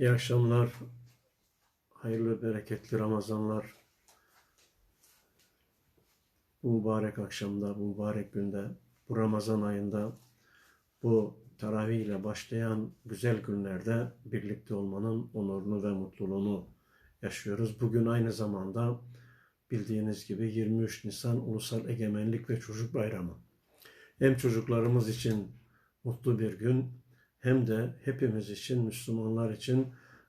İyi akşamlar, hayırlı bereketli Ramazanlar. Bu mübarek akşamda, bu mübarek günde, bu Ramazan ayında, bu teravih ile başlayan güzel günlerde birlikte olmanın onurunu ve mutluluğunu yaşıyoruz. Bugün aynı zamanda bildiğiniz gibi 23 Nisan Ulusal Egemenlik ve Çocuk Bayramı. Hem çocuklarımız için mutlu bir gün hem de hepimiz için, Müslümanlar için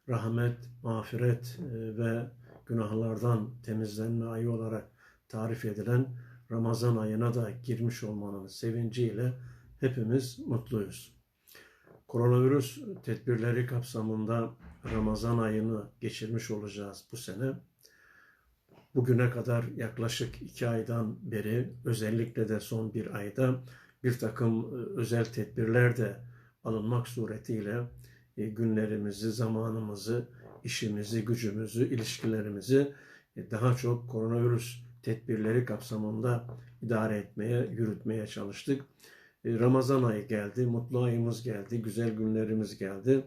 rahmet, mağfiret e, ve günahlardan temizlenme ayı olarak tarif edilen Ramazan ayına da girmiş olmanın sevinciyle hepimiz mutluyuz. Koronavirüs tedbirleri kapsamında Ramazan ayını geçirmiş olacağız bu sene. Bugüne kadar yaklaşık iki aydan beri özellikle de son bir ayda bir takım e, özel tedbirler de alınmak suretiyle e, günlerimizi, zamanımızı, işimizi, gücümüzü, ilişkilerimizi e, daha çok koronavirüs tedbirleri kapsamında idare etmeye, yürütmeye çalıştık. E, Ramazan ayı geldi, mutlu ayımız geldi, güzel günlerimiz geldi.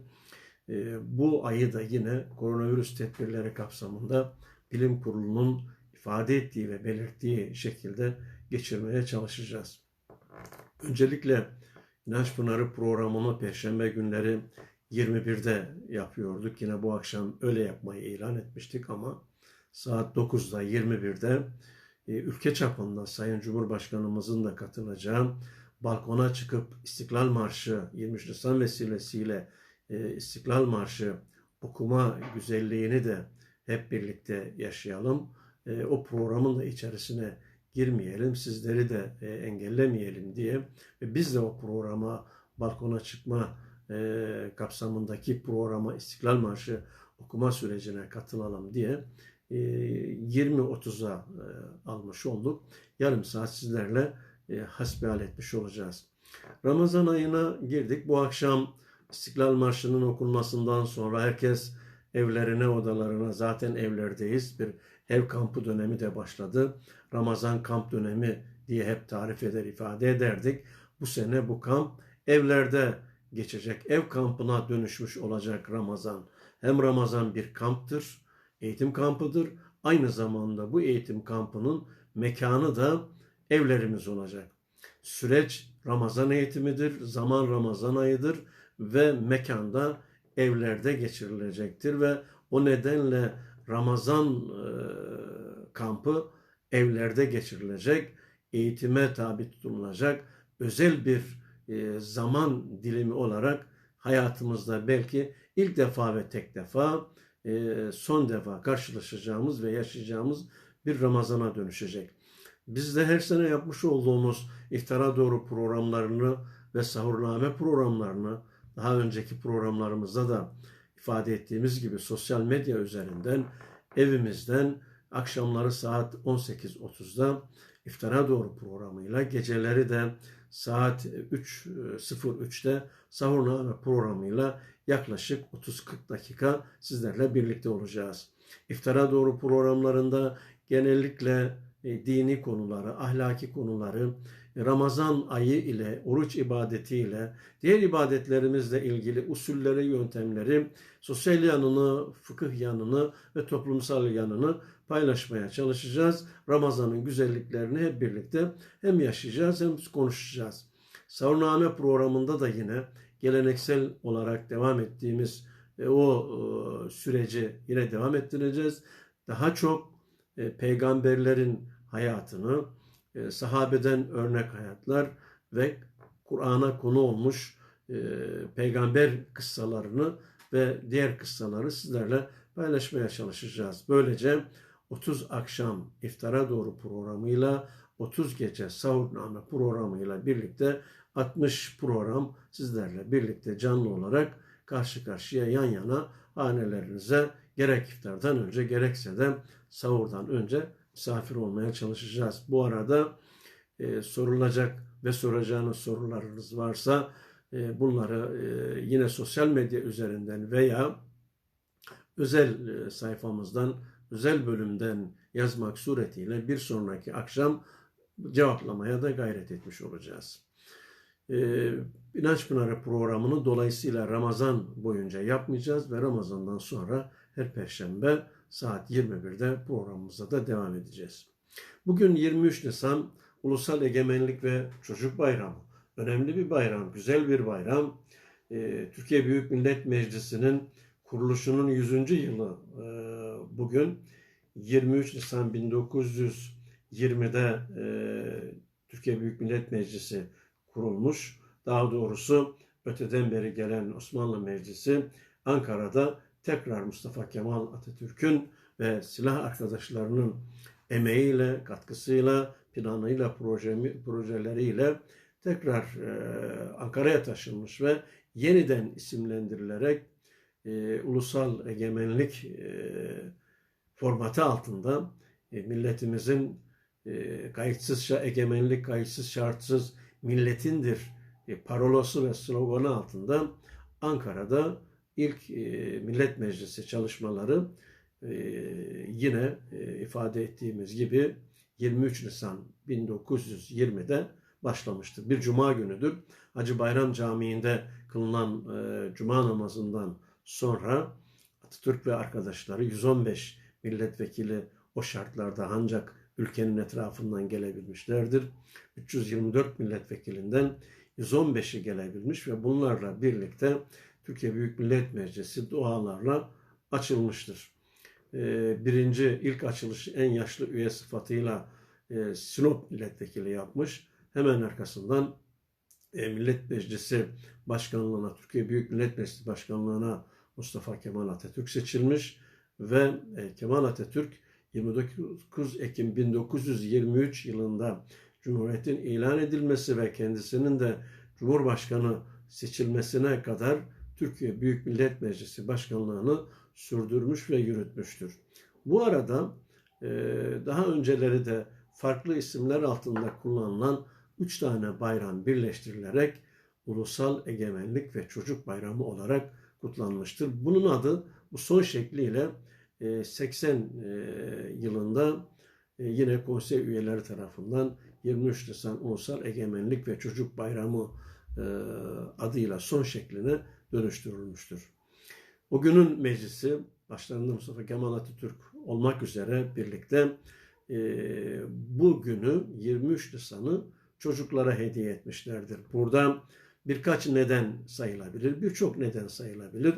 Bu ayı da yine koronavirüs tedbirleri kapsamında bilim kurulunun ifade ettiği ve belirttiği şekilde geçirmeye çalışacağız. Öncelikle İnanç Pınarı programını Perşembe günleri 21'de yapıyorduk. Yine bu akşam öyle yapmayı ilan etmiştik ama saat 9'da 21'de e, ülke çapında Sayın Cumhurbaşkanımızın da katılacağı balkona çıkıp İstiklal Marşı 23 Nisan vesilesiyle e, İstiklal Marşı okuma güzelliğini de hep birlikte yaşayalım. E, o programın da içerisine girmeyelim, sizleri de e, engellemeyelim diye ve biz de o programa balkona çıkma e, kapsamındaki programa İstiklal Marşı okuma sürecine katılalım diye e, 20.30'a e, almış olduk. Yarım saat sizlerle e, hasbihal etmiş olacağız. Ramazan ayına girdik. Bu akşam İstiklal Marşı'nın okunmasından sonra herkes evlerine, odalarına zaten evlerdeyiz. Bir ev kampı dönemi de başladı. Ramazan kamp dönemi diye hep tarif eder, ifade ederdik. Bu sene bu kamp evlerde geçecek. Ev kampına dönüşmüş olacak Ramazan. Hem Ramazan bir kamptır, eğitim kampıdır. Aynı zamanda bu eğitim kampının mekanı da evlerimiz olacak. Süreç Ramazan eğitimidir, zaman Ramazan ayıdır ve mekanda evlerde geçirilecektir ve o nedenle Ramazan kampı evlerde geçirilecek, eğitime tabi tutulacak özel bir zaman dilimi olarak hayatımızda belki ilk defa ve tek defa son defa karşılaşacağımız ve yaşayacağımız bir Ramazan'a dönüşecek. Biz de her sene yapmış olduğumuz iftara doğru programlarını ve sahurname programlarını daha önceki programlarımızda da ifade ettiğimiz gibi sosyal medya üzerinden evimizden akşamları saat 18.30'da iftara doğru programıyla geceleri de saat 3.03'te sahurname programıyla yaklaşık 30-40 dakika sizlerle birlikte olacağız. İftara doğru programlarında genellikle e, dini konuları, ahlaki konuları, Ramazan ayı ile, oruç ibadeti ile, diğer ibadetlerimizle ilgili usulleri, yöntemleri, sosyal yanını, fıkıh yanını ve toplumsal yanını paylaşmaya çalışacağız. Ramazan'ın güzelliklerini hep birlikte hem yaşayacağız hem konuşacağız. Savuname programında da yine geleneksel olarak devam ettiğimiz e, o e, süreci yine devam ettireceğiz. Daha çok peygamberlerin hayatını, e, sahabeden örnek hayatlar ve Kur'an'a konu olmuş e, peygamber kıssalarını ve diğer kıssaları sizlerle paylaşmaya çalışacağız. Böylece 30 akşam iftara doğru programıyla 30 gece sahurname programıyla birlikte 60 program sizlerle birlikte canlı olarak karşı karşıya yan yana hanelerinize gerek iftardan önce gerekse de sahurdan önce misafir olmaya çalışacağız. Bu arada e, sorulacak ve soracağınız sorularınız varsa e, bunları e, yine sosyal medya üzerinden veya özel e, sayfamızdan, özel bölümden yazmak suretiyle bir sonraki akşam cevaplamaya da gayret etmiş olacağız. e, İnanç Pınarı programını dolayısıyla Ramazan boyunca yapmayacağız ve Ramazan'dan sonra her Perşembe saat 21'de programımıza da devam edeceğiz. Bugün 23 Nisan Ulusal Egemenlik ve Çocuk Bayramı. Önemli bir bayram, güzel bir bayram. Ee, Türkiye Büyük Millet Meclisi'nin kuruluşunun 100. yılı e, bugün 23 Nisan 1920'de e, Türkiye Büyük Millet Meclisi kurulmuş. Daha doğrusu öteden beri gelen Osmanlı Meclisi Ankara'da tekrar Mustafa Kemal Atatürk'ün ve silah arkadaşlarının emeğiyle, katkısıyla, planıyla, proje, projeleriyle tekrar e, Ankara'ya taşınmış ve yeniden isimlendirilerek e, ulusal egemenlik e, formatı altında e, milletimizin e, kayıtsız egemenlik, kayıtsız şartsız milletindir e, parolası ve sloganı altında Ankara'da ilk e, Millet Meclisi çalışmaları e, yine e, ifade ettiğimiz gibi 23 Nisan 1920'de başlamıştır. Bir cuma günüdür. Hacı Bayram Camii'nde kılınan cuma namazından sonra Atatürk ve arkadaşları 115 milletvekili o şartlarda ancak ülkenin etrafından gelebilmişlerdir. 324 milletvekilinden 115'i gelebilmiş ve bunlarla birlikte Türkiye Büyük Millet Meclisi dualarla açılmıştır. Ee, birinci ilk açılışı en yaşlı üye sıfatıyla e, Sinop milletvekili yapmış. Hemen arkasından e, Millet Meclisi Başkanlığına, Türkiye Büyük Millet Meclisi Başkanlığına Mustafa Kemal Atatürk seçilmiş ve e, Kemal Atatürk 29 Ekim 1923 yılında Cumhuriyet'in ilan edilmesi ve kendisinin de Cumhurbaşkanı seçilmesine kadar Türkiye Büyük Millet Meclisi Başkanlığını sürdürmüş ve yürütmüştür. Bu arada e, daha önceleri de farklı isimler altında kullanılan üç tane bayram birleştirilerek Ulusal Egemenlik ve Çocuk Bayramı olarak kutlanmıştır. Bunun adı bu son şekliyle 80 e, yılında e, yine konsey üyeleri tarafından 23 Nisan Ulusal Egemenlik ve Çocuk Bayramı adıyla son şekline dönüştürülmüştür. O günün meclisi başlarında Mustafa Kemal Atatürk olmak üzere birlikte e, bu günü 23 Nisan'ı çocuklara hediye etmişlerdir. Burada birkaç neden sayılabilir, birçok neden sayılabilir.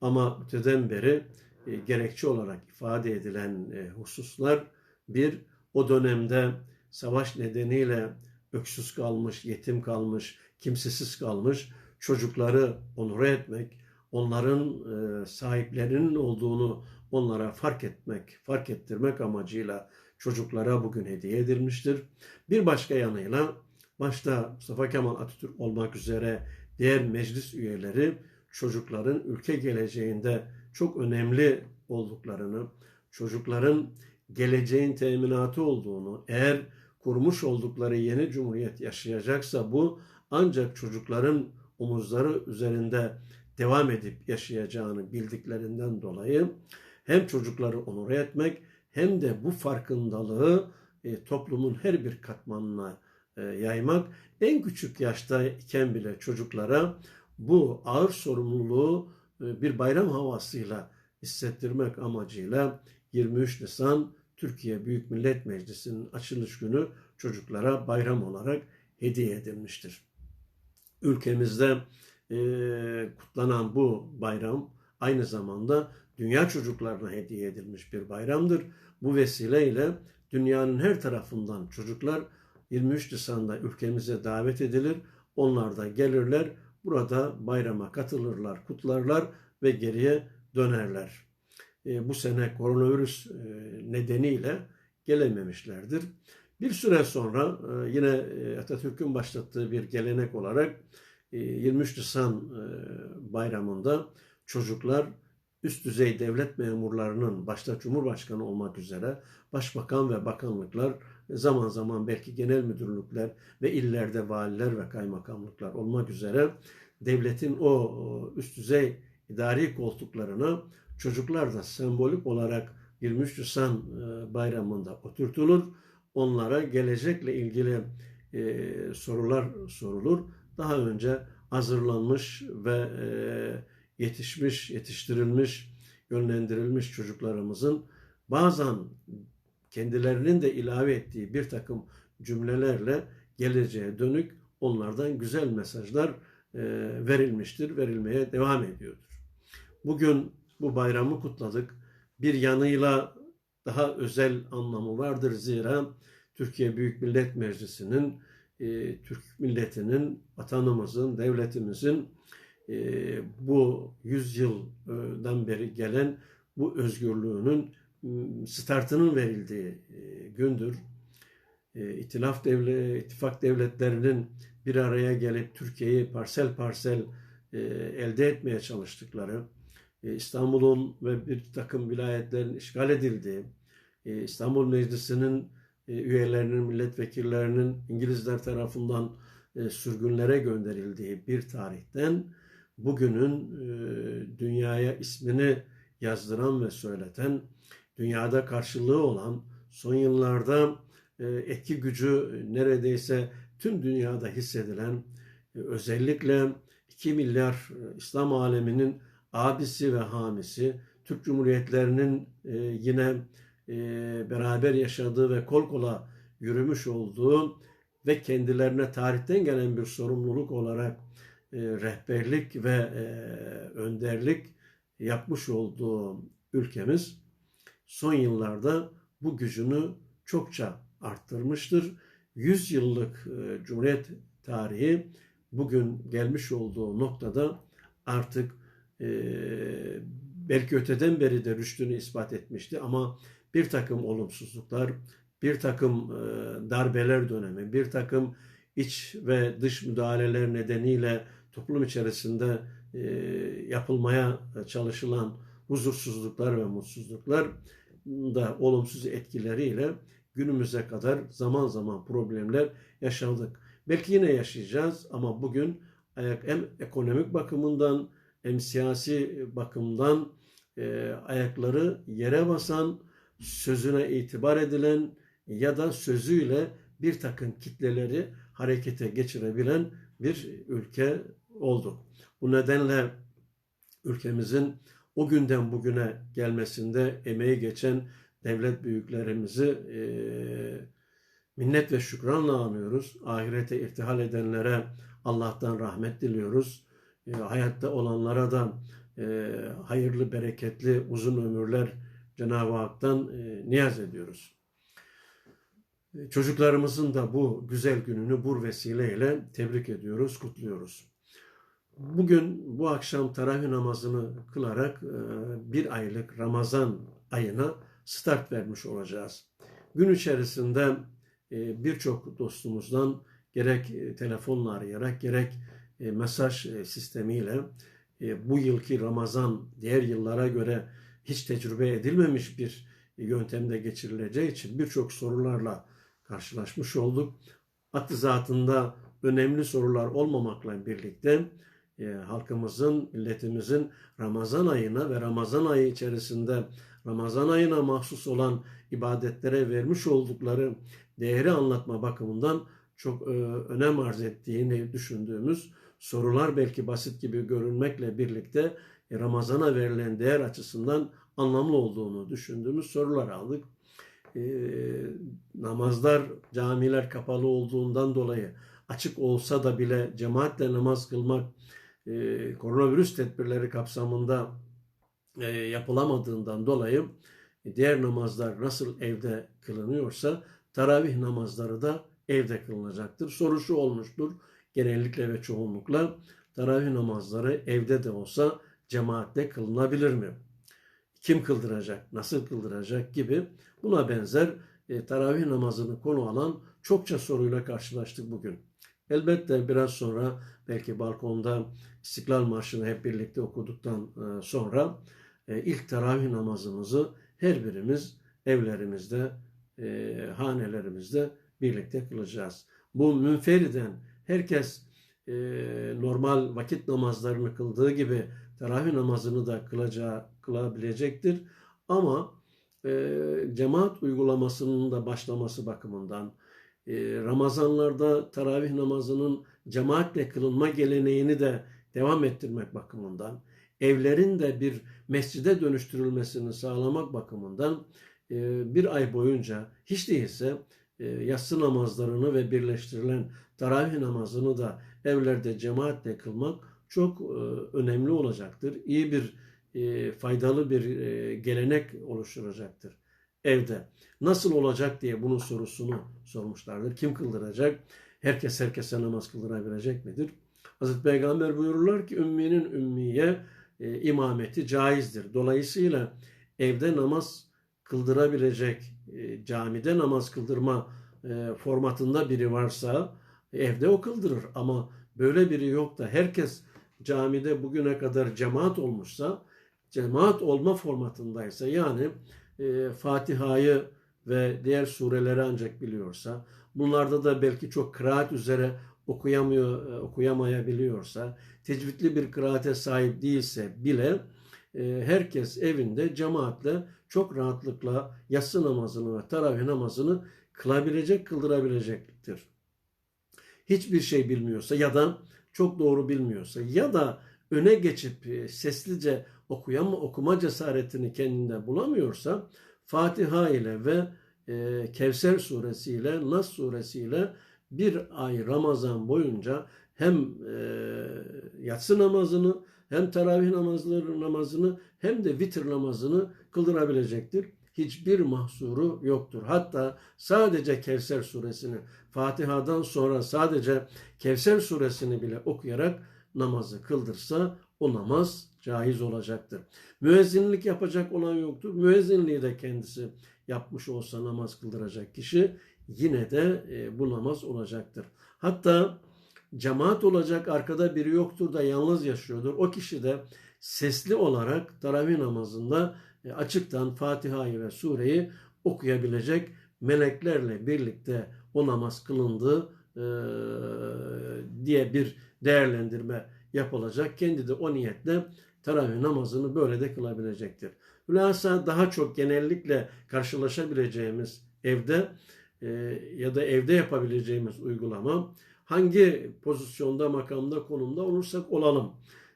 Ama öteden beri e, gerekçe olarak ifade edilen e, hususlar bir, o dönemde savaş nedeniyle öksüz kalmış, yetim kalmış, kimsesiz kalmış çocukları onur etmek, onların e, sahiplerinin olduğunu onlara fark etmek, fark ettirmek amacıyla çocuklara bugün hediye edilmiştir. Bir başka yanıyla başta Mustafa Kemal Atatürk olmak üzere diğer meclis üyeleri çocukların ülke geleceğinde çok önemli olduklarını, çocukların geleceğin teminatı olduğunu, eğer kurmuş oldukları yeni cumhuriyet yaşayacaksa bu ancak çocukların omuzları üzerinde devam edip yaşayacağını bildiklerinden dolayı hem çocukları onur etmek hem de bu farkındalığı e, toplumun her bir katmanına e, yaymak en küçük yaşta iken bile çocuklara bu ağır sorumluluğu e, bir bayram havasıyla hissettirmek amacıyla 23 Nisan Türkiye Büyük Millet Meclisi'nin açılış günü çocuklara bayram olarak hediye edilmiştir. Ülkemizde e, kutlanan bu bayram aynı zamanda dünya çocuklarına hediye edilmiş bir bayramdır. Bu vesileyle dünyanın her tarafından çocuklar 23 Nisan'da ülkemize davet edilir. Onlar da gelirler, burada bayrama katılırlar, kutlarlar ve geriye dönerler. E, bu sene koronavirüs e, nedeniyle gelememişlerdir. Bir süre sonra e, yine e, Atatürk'ün başlattığı bir gelenek olarak 23 e, Nisan bayramında çocuklar üst düzey devlet memurlarının başta Cumhurbaşkanı olmak üzere başbakan ve bakanlıklar zaman zaman belki genel müdürlükler ve illerde valiler ve kaymakamlıklar olmak üzere devletin o üst düzey idari koltuklarına çocuklar da sembolik olarak 23 Nisan bayramında oturtulur onlara gelecekle ilgili e, sorular sorulur daha önce hazırlanmış ve e, yetişmiş, yetiştirilmiş, yönlendirilmiş çocuklarımızın bazen kendilerinin de ilave ettiği bir takım cümlelerle geleceğe dönük onlardan güzel mesajlar e, verilmiştir, verilmeye devam ediyordur. Bugün bu bayramı kutladık. Bir yanıyla daha özel anlamı vardır zira Türkiye Büyük Millet Meclisi'nin e, Türk milletinin, vatanımızın, devletimizin e, bu yüzyıldan beri gelen bu özgürlüğünün m, startının verildiği e, gündür. E, İtilaf devlet, ittifak devletlerinin bir araya gelip Türkiye'yi parsel parsel e, elde etmeye çalıştıkları, İstanbul'un ve bir takım vilayetlerin işgal edildiği, e, İstanbul Meclisi'nin e, üyelerinin, milletvekillerinin İngilizler tarafından e, sürgünlere gönderildiği bir tarihten bugünün e, dünyaya ismini yazdıran ve söyleten, dünyada karşılığı olan, son yıllarda e, etki gücü neredeyse tüm dünyada hissedilen, e, özellikle 2 milyar e, İslam aleminin abisi ve hamisi, Türk Cumhuriyetlerinin e, yine e, beraber yaşadığı ve kol kola yürümüş olduğu ve kendilerine tarihten gelen bir sorumluluk olarak e, rehberlik ve e, önderlik yapmış olduğu ülkemiz son yıllarda bu gücünü çokça arttırmıştır. 100 yıllık e, Cumhuriyet tarihi bugün gelmiş olduğu noktada artık e, belki öteden beri de rüştünü ispat etmişti ama bir takım olumsuzluklar, bir takım e, darbeler dönemi, bir takım iç ve dış müdahaleler nedeniyle toplum içerisinde e, yapılmaya çalışılan huzursuzluklar ve mutsuzluklar da olumsuz etkileriyle günümüze kadar zaman zaman problemler yaşadık. Belki yine yaşayacağız ama bugün hem ekonomik bakımından hem siyasi bakımdan e, ayakları yere basan, sözüne itibar edilen ya da sözüyle bir takım kitleleri harekete geçirebilen bir ülke olduk. Bu nedenle ülkemizin o günden bugüne gelmesinde emeği geçen devlet büyüklerimizi e, minnet ve şükranla anıyoruz. Ahirete irtihal edenlere Allah'tan rahmet diliyoruz. E, hayatta olanlara da e, hayırlı, bereketli, uzun ömürler Cenab-ı Hak'tan e, niyaz ediyoruz. Çocuklarımızın da bu güzel gününü bu vesileyle tebrik ediyoruz, kutluyoruz. Bugün bu akşam taravih namazını kılarak bir aylık Ramazan ayına start vermiş olacağız. Gün içerisinde birçok dostumuzdan gerek telefonla arayarak gerek mesaj sistemiyle bu yılki Ramazan diğer yıllara göre hiç tecrübe edilmemiş bir yöntemde geçirileceği için birçok sorularla karşılaşmış olduk. Hattı zatında önemli sorular olmamakla birlikte e, halkımızın, milletimizin Ramazan ayına ve Ramazan ayı içerisinde Ramazan ayına mahsus olan ibadetlere vermiş oldukları değeri anlatma bakımından çok e, önem arz ettiğini düşündüğümüz sorular belki basit gibi görünmekle birlikte e, Ramazan'a verilen değer açısından anlamlı olduğunu düşündüğümüz sorular aldık. E, namazlar, camiler kapalı olduğundan dolayı açık olsa da bile cemaatle namaz kılmak e, koronavirüs tedbirleri kapsamında e, yapılamadığından dolayı e, diğer namazlar nasıl evde kılınıyorsa taravih namazları da evde kılınacaktır. Soru şu olmuştur genellikle ve çoğunlukla taravih namazları evde de olsa cemaatle kılınabilir mi? Kim kıldıracak, nasıl kıldıracak gibi buna benzer e, taravih namazını konu alan çokça soruyla karşılaştık bugün. Elbette biraz sonra belki balkonda İstiklal Marşı'nı hep birlikte okuduktan e, sonra e, ilk teravih namazımızı her birimiz evlerimizde, e, hanelerimizde birlikte kılacağız. Bu münferiden herkes normal vakit namazlarını kıldığı gibi teravih namazını da kılacağı, kılabilecektir. Ama cemaat uygulamasının da başlaması bakımından Ramazanlarda teravih namazının cemaatle kılınma geleneğini de devam ettirmek bakımından, evlerin de bir mescide dönüştürülmesini sağlamak bakımından e, bir ay boyunca hiç değilse e, yatsı namazlarını ve birleştirilen taravih namazını da evlerde cemaatle kılmak çok e, önemli olacaktır. İyi bir, e, faydalı bir e, gelenek oluşturacaktır evde. Nasıl olacak diye bunun sorusunu sormuşlardır. Kim kıldıracak? Herkes herkese namaz kıldırabilecek midir? Hazreti Peygamber buyururlar ki ümminin ümmiye e, imameti caizdir. Dolayısıyla evde namaz kıldırabilecek, e, camide namaz kıldırma e, formatında biri varsa evde o kıldırır. Ama böyle biri yok da herkes camide bugüne kadar cemaat olmuşsa, cemaat olma formatındaysa yani e, Fatiha'yı ve diğer sureleri ancak biliyorsa, bunlarda da belki çok kıraat üzere okuyamıyor, e, okuyamayabiliyorsa, tecvidli bir kıraate sahip değilse bile e, herkes evinde cemaatle çok rahatlıkla yatsı namazını ve taravih namazını kılabilecek, kıldırabilecektir. Hiçbir şey bilmiyorsa ya da çok doğru bilmiyorsa ya da öne geçip e, seslice okuyama, okuma cesaretini kendinde bulamıyorsa Fatiha ile ve e, Kevser suresi ile Nas suresi ile bir ay Ramazan boyunca hem e, yatsı namazını hem teravih namazları namazını hem de vitir namazını kıldırabilecektir. Hiçbir mahsuru yoktur. Hatta sadece Kevser suresini Fatiha'dan sonra sadece Kevser suresini bile okuyarak namazı kıldırsa o namaz caiz olacaktır. Müezzinlik yapacak olan yoktur. Müezzinliği de kendisi yapmış olsa namaz kıldıracak kişi yine de e, bu namaz olacaktır. Hatta cemaat olacak arkada biri yoktur da yalnız yaşıyordur. O kişi de sesli olarak taravih namazında e, açıktan Fatiha'yı ve sureyi okuyabilecek meleklerle birlikte o namaz kılındığı e, diye bir değerlendirme yapılacak. Kendi de o niyetle teravih namazını böyle de kılabilecektir. Hülasa daha çok genellikle karşılaşabileceğimiz evde e, ya da evde yapabileceğimiz uygulama hangi pozisyonda, makamda, konumda olursak olalım.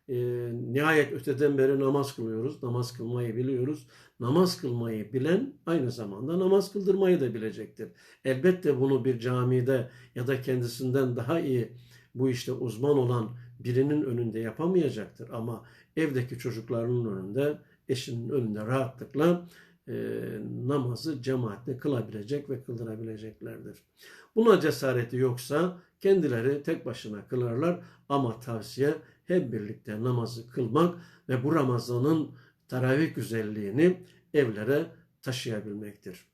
E, nihayet öteden beri namaz kılıyoruz, namaz kılmayı biliyoruz. Namaz kılmayı bilen aynı zamanda namaz kıldırmayı da bilecektir. Elbette bunu bir camide ya da kendisinden daha iyi bu işte uzman olan birinin önünde yapamayacaktır. Ama evdeki çocuklarının önünde, eşinin önünde rahatlıkla e, namazı cemaatle kılabilecek ve kıldırabileceklerdir. Buna cesareti yoksa kendileri tek başına kılarlar ama tavsiye hep birlikte namazı kılmak ve bu Ramazan'ın taravih güzelliğini evlere taşıyabilmektir.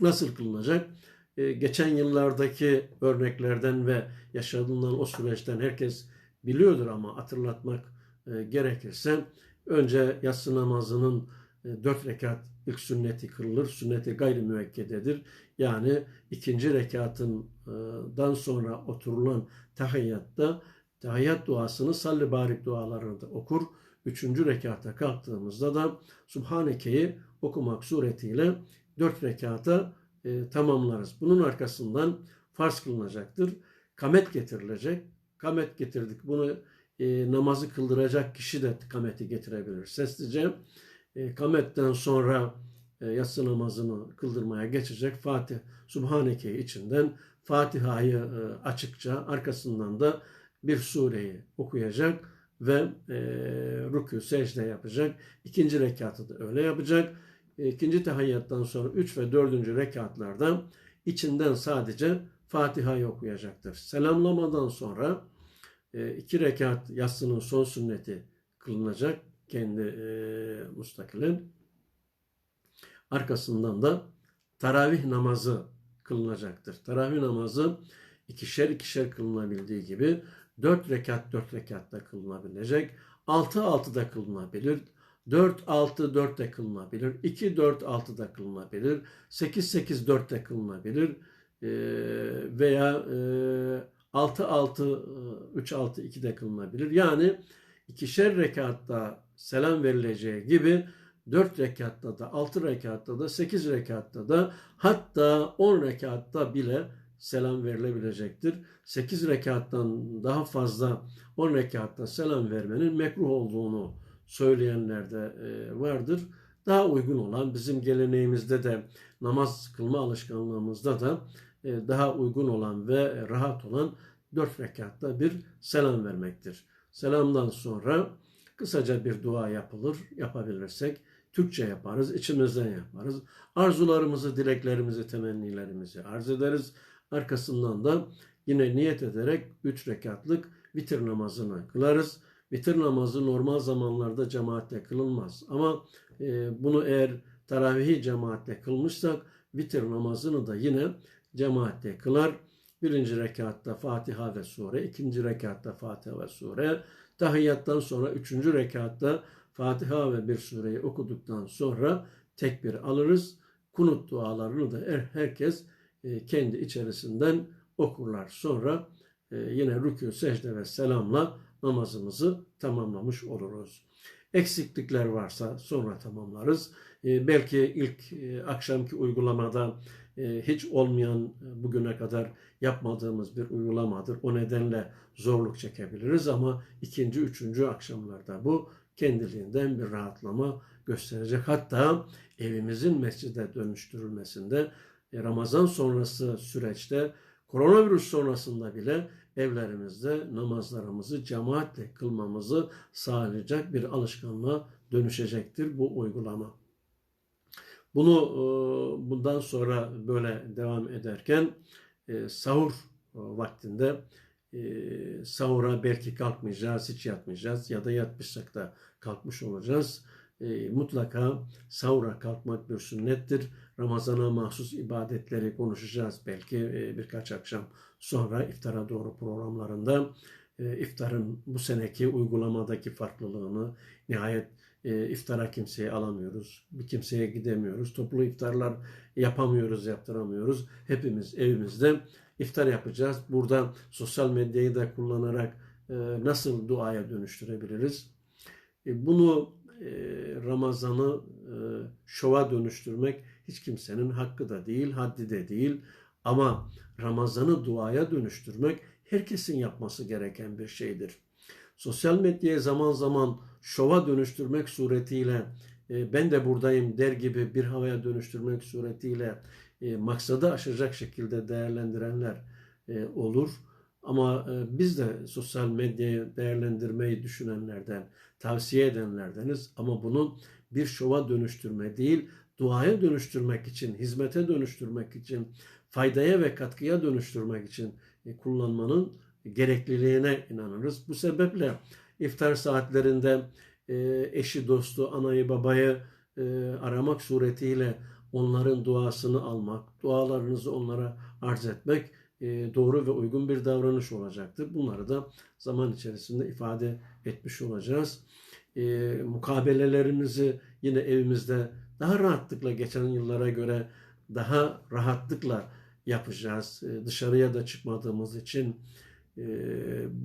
Nasıl kılınacak? Ee, geçen yıllardaki örneklerden ve yaşadığından o süreçten herkes biliyordur ama hatırlatmak e, gerekirse önce yatsı namazının e, dört rekat ilk sünneti kılınır. Sünneti gayri müekkededir. Yani ikinci rekatından sonra oturulan tahiyyatta tahiyyat duasını salli barik dualarını da okur. Üçüncü rekata kalktığımızda da Subhaneke'yi okumak suretiyle dört rekata e, tamamlarız. Bunun arkasından farz kılınacaktır. Kamet getirilecek. Kamet getirdik. Bunu e, namazı kıldıracak kişi de kameti getirebilir. Seslice e, kametten sonra e, yatsı namazını kıldırmaya geçecek. Fatih Subhaneke içinden Fatiha'yı e, açıkça arkasından da bir sureyi okuyacak ve e, rükû secde yapacak. İkinci rekatı da öyle yapacak. İkinci tahiyyattan sonra üç ve dördüncü rekatlarda içinden sadece Fatiha'yı okuyacaktır. Selamlamadan sonra e, iki rekat yatsının son sünneti kılınacak kendi e, mustakilin. Arkasından da taravih namazı kılınacaktır. Taravih namazı ikişer ikişer kılınabildiği gibi dört rekat dört rekatta kılınabilecek. Altı altı da kılınabilir. 4 6 4 de kılınabilir. 2 4 6 da kılınabilir. 8 8 4 de kılınabilir. Ee, veya e, 6 6 3 6 2 de kılınabilir. Yani ikişer rekatta selam verileceği gibi 4 rekatta da 6 rekatta da 8 rekatta da hatta 10 rekatta bile selam verilebilecektir. 8 rekattan daha fazla 10 rekatta selam vermenin mekruh olduğunu söyleyenler de e, vardır. Daha uygun olan bizim geleneğimizde de namaz kılma alışkanlığımızda da e, daha uygun olan ve rahat olan 4 rekatta bir selam vermektir. Selamdan sonra kısaca bir dua yapılır. Yapabilirsek Türkçe yaparız, içimizden yaparız. Arzularımızı, dileklerimizi, temennilerimizi arz ederiz. Arkasından da yine niyet ederek 3 rekatlık vitir namazını kılarız. Vitir namazı normal zamanlarda cemaatle kılınmaz. Ama e, bunu eğer taravihi cemaatle kılmışsak vitir namazını da yine cemaatle kılar. Birinci rekatta Fatiha ve Sure, ikinci rekatta Fatiha ve Sure, tahiyyattan sonra üçüncü rekatta Fatiha ve bir sureyi okuduktan sonra tekbir alırız. Kunut dualarını da her- herkes e, kendi içerisinden okurlar. Sonra e, yine rükû, secde ve selamla namazımızı tamamlamış oluruz. Eksiklikler varsa sonra tamamlarız. E, belki ilk akşamki uygulamada hiç olmayan bugüne kadar yapmadığımız bir uygulamadır. O nedenle zorluk çekebiliriz ama ikinci, üçüncü akşamlarda bu kendiliğinden bir rahatlama gösterecek. Hatta evimizin mescide dönüştürülmesinde Ramazan sonrası süreçte koronavirüs sonrasında bile evlerimizde namazlarımızı cemaatle kılmamızı sağlayacak bir alışkanlığa dönüşecektir bu uygulama. Bunu e, bundan sonra böyle devam ederken e, sahur e, vaktinde e, sahura belki kalkmayacağız, hiç yatmayacağız ya da yatmışsak da kalkmış olacağız. E, mutlaka sahura kalkmak bir sünnettir. Ramazana mahsus ibadetleri konuşacağız belki e, birkaç akşam sonra iftara doğru programlarında. E, iftarın bu seneki uygulamadaki farklılığını nihayet e, iftara kimseyi alamıyoruz. Bir kimseye gidemiyoruz. Toplu iftarlar yapamıyoruz, yaptıramıyoruz. Hepimiz evimizde iftar yapacağız. Burada sosyal medyayı da kullanarak nasıl duaya dönüştürebiliriz? Bunu Ramazan'ı şova dönüştürmek hiç kimsenin hakkı da değil, haddi de değil. Ama Ramazan'ı duaya dönüştürmek herkesin yapması gereken bir şeydir. Sosyal medyayı zaman zaman şova dönüştürmek suretiyle e, ben de buradayım der gibi bir havaya dönüştürmek suretiyle e, maksadı aşacak şekilde değerlendirenler e, olur. Ama biz de sosyal medyayı değerlendirmeyi düşünenlerden, tavsiye edenlerdeniz. Ama bunu bir şova dönüştürme değil, duaya dönüştürmek için, hizmete dönüştürmek için, faydaya ve katkıya dönüştürmek için e, kullanmanın gerekliliğine inanırız. Bu sebeple iftar saatlerinde e, eşi, dostu, anayı, babayı e, aramak suretiyle onların duasını almak, dualarınızı onlara arz etmek doğru ve uygun bir davranış olacaktır. Bunları da zaman içerisinde ifade etmiş olacağız. Mukabelelerimizi yine evimizde daha rahatlıkla geçen yıllara göre daha rahatlıkla yapacağız. E, dışarıya da çıkmadığımız için e,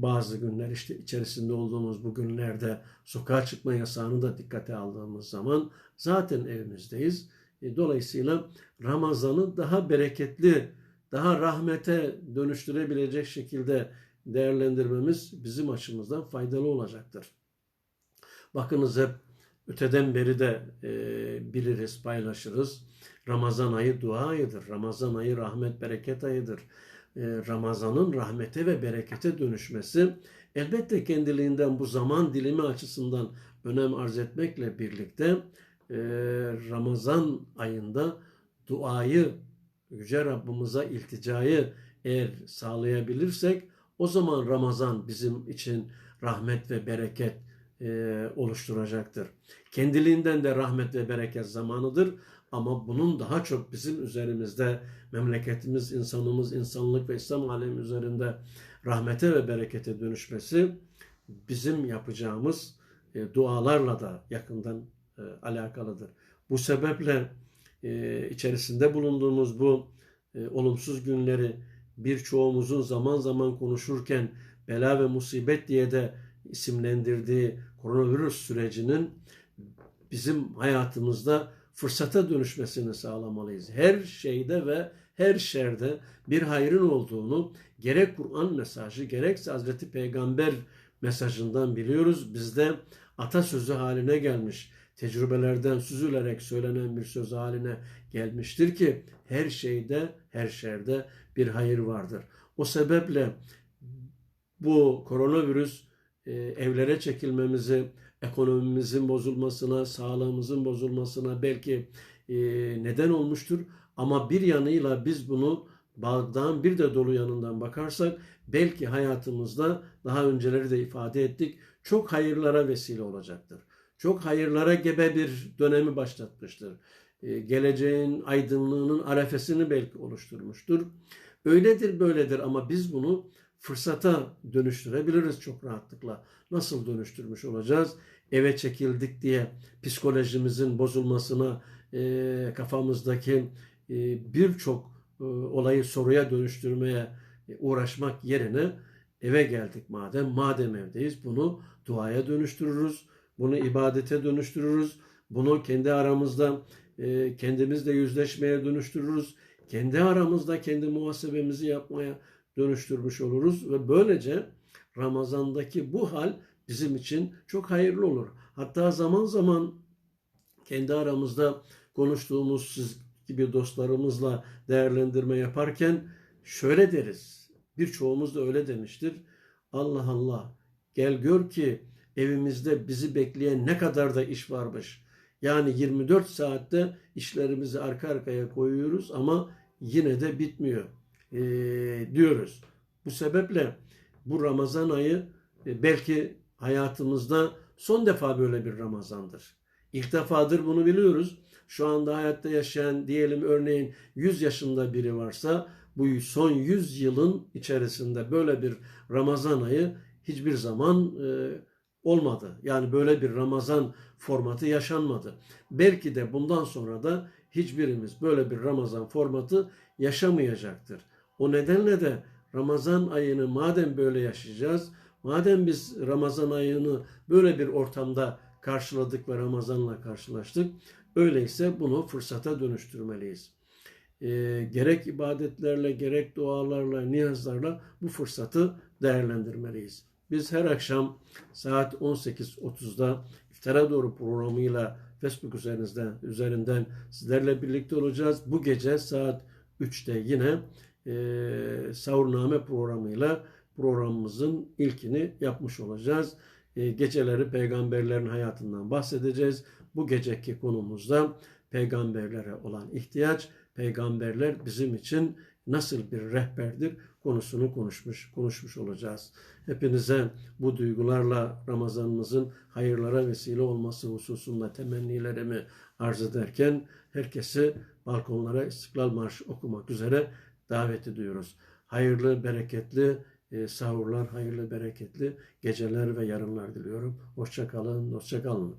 bazı günler işte içerisinde olduğumuz bu günlerde sokağa çıkma yasağını da dikkate aldığımız zaman zaten evimizdeyiz. E, dolayısıyla Ramazan'ı daha bereketli, daha rahmete dönüştürebilecek şekilde değerlendirmemiz bizim açımızdan faydalı olacaktır. Bakınız hep öteden beri de e, biliriz, paylaşırız. Ramazan ayı dua ayıdır. Ramazan ayı rahmet, bereket ayıdır. E, Ramazan'ın rahmete ve berekete dönüşmesi elbette kendiliğinden bu zaman dilimi açısından önem arz etmekle birlikte e, Ramazan ayında duayı Yüce Rabbimize ilticayı eğer sağlayabilirsek o zaman Ramazan bizim için rahmet ve bereket e, oluşturacaktır. Kendiliğinden de rahmet ve bereket zamanıdır ama bunun daha çok bizim üzerimizde memleketimiz, insanımız, insanlık ve İslam alemi üzerinde rahmete ve berekete dönüşmesi bizim yapacağımız e, dualarla da yakından e, alakalıdır. Bu sebeple e, içerisinde bulunduğumuz bu e, olumsuz günleri birçoğumuzun zaman zaman konuşurken bela ve musibet diye de isimlendirdiği koronavirüs sürecinin bizim hayatımızda fırsata dönüşmesini sağlamalıyız. Her şeyde ve her şerde bir hayrın olduğunu gerek Kur'an mesajı gerekse Hazreti Peygamber mesajından biliyoruz. Bizde atasözü haline gelmiş, tecrübelerden süzülerek söylenen bir söz haline gelmiştir ki her şeyde, her şerde bir hayır vardır. O sebeple bu koronavirüs e, evlere çekilmemizi, ekonomimizin bozulmasına, sağlığımızın bozulmasına belki e, neden olmuştur. Ama bir yanıyla biz bunu bardağın bir de dolu yanından bakarsak belki hayatımızda daha önceleri de ifade ettik çok hayırlara vesile olacaktır. Çok hayırlara gebe bir dönemi başlatmıştır. E, geleceğin aydınlığının arefesini belki oluşturmuştur. Öyledir böyledir ama biz bunu fırsata dönüştürebiliriz çok rahatlıkla. Nasıl dönüştürmüş olacağız? Eve çekildik diye psikolojimizin bozulmasına, e, kafamızdaki e, birçok e, olayı soruya dönüştürmeye e, uğraşmak yerine eve geldik madem, madem evdeyiz bunu duaya dönüştürürüz, bunu ibadete dönüştürürüz, bunu kendi aramızda e, kendimizle yüzleşmeye dönüştürürüz, kendi aramızda kendi muhasebemizi yapmaya dönüştürmüş oluruz ve böylece Ramazan'daki bu hal bizim için çok hayırlı olur. Hatta zaman zaman kendi aramızda konuştuğumuz siz gibi dostlarımızla değerlendirme yaparken şöyle deriz. Birçoğumuz da öyle demiştir. Allah Allah gel gör ki evimizde bizi bekleyen ne kadar da iş varmış. Yani 24 saatte işlerimizi arka arkaya koyuyoruz ama yine de bitmiyor e, diyoruz. Bu sebeple bu Ramazan ayı e, belki hayatımızda son defa böyle bir Ramazandır. İlk defadır bunu biliyoruz. Şu anda hayatta yaşayan diyelim örneğin 100 yaşında biri varsa bu son 100 yılın içerisinde böyle bir Ramazan ayı hiçbir zaman e, olmadı. Yani böyle bir Ramazan formatı yaşanmadı. Belki de bundan sonra da hiçbirimiz böyle bir Ramazan formatı yaşamayacaktır. O nedenle de Ramazan ayını madem böyle yaşayacağız, madem biz Ramazan ayını böyle bir ortamda karşıladık ve Ramazan'la karşılaştık, öyleyse bunu fırsata dönüştürmeliyiz. E, gerek ibadetlerle, gerek dualarla, niyazlarla bu fırsatı değerlendirmeliyiz. Biz her akşam saat 18.30'da iftara doğru programıyla Facebook üzerinizden, üzerinden sizlerle birlikte olacağız. Bu gece saat 3'te yine e, sahurname programıyla programımızın ilkini yapmış olacağız. E, geceleri peygamberlerin hayatından bahsedeceğiz. Bu geceki konumuzda peygamberlere olan ihtiyaç, peygamberler bizim için nasıl bir rehberdir konusunu konuşmuş konuşmuş olacağız. Hepinize bu duygularla Ramazanımızın hayırlara vesile olması hususunda temennilerimi arz ederken herkesi balkonlara İstiklal Marşı okumak üzere davet ediyoruz. Hayırlı, bereketli e, sahurlar, hayırlı, bereketli geceler ve yarınlar diliyorum. Hoşça kalın, hoşça kalın.